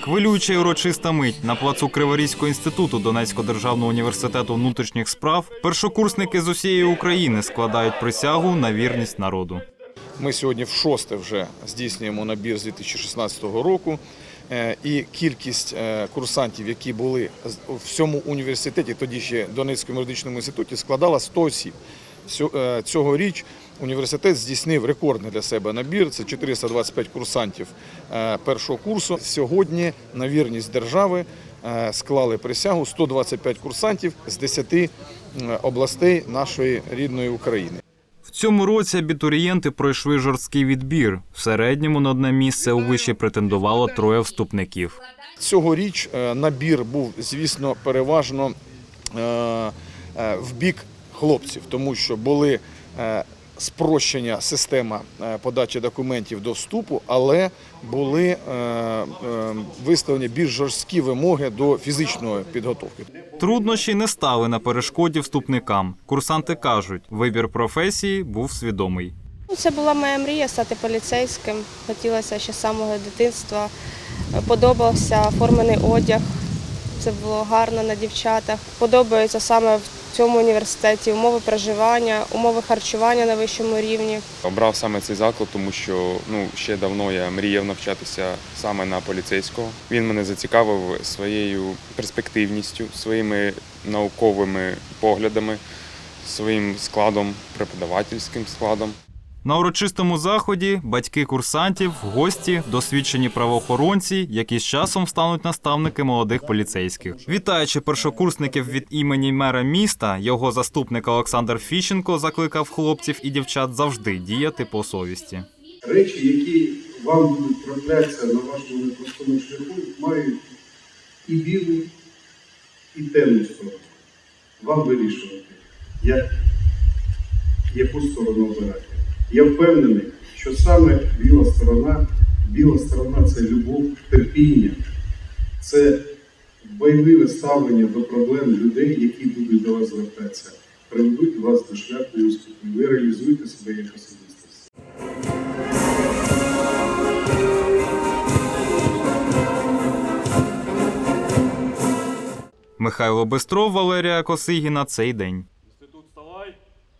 Хвилююча й урочиста мить на плацу Криворізького інституту Донецького державного університету внутрішніх справ першокурсники з усієї України складають присягу на вірність народу. Ми сьогодні в шосте вже здійснюємо набір з 2016 року. Е, І кількість е, курсантів, які були у всьому університеті, тоді ще Донецькому юридичному інституті, складала 100 осіб. Е, Цьогоріч університет здійснив рекордний для себе набір. Це 425 курсантів першого курсу. Сьогодні на вірність держави склали присягу 125 курсантів з 10 е, областей нашої рідної України. Цьому році абітурієнти пройшли жорсткий відбір. В середньому на одне місце у виші претендувало троє вступників. Цьогоріч е, набір був, звісно, переважно е, е, в бік хлопців, тому що були спрощення система е, подачі документів до вступу, але були е, е, виставлені більш жорсткі вимоги до фізичної підготовки. Труднощі не стали на перешкоді вступникам. Курсанти кажуть, вибір професії був свідомий. Ну, Це була моя мрія стати поліцейським. Хотілося ще з самого дитинства. Подобався оформлений одяг. Це було гарно на дівчатах. Подобаються саме в цьому університеті умови проживання, умови харчування на вищому рівні. Обрав саме цей заклад, тому що ну ще давно я мріяв навчатися саме на поліцейського. Він мене зацікавив своєю перспективністю, своїми науковими поглядами, своїм складом, преподавательським складом. На урочистому заході батьки курсантів, гості, досвідчені правоохоронці, які з часом стануть наставники молодих поліцейських. Вітаючи першокурсників від імені мера міста, його заступник Олександр Фіщенко закликав хлопців і дівчат завжди діяти по совісті. речі, які вам будуть траплятися на вашому непростому шляху, мають і білу, і темну сторону. Вам вирішувати, як, яку сторону обирати. Я впевнений, що саме біла сторона, біла сторона це любов, терпіння, це бойливе ставлення до проблем людей, які будуть до вас звертатися, приведуть вас до шляху успіху. Ви реалізуєте себе як особистість. Михайло Бестров, Валерія Косигіна. Цей день.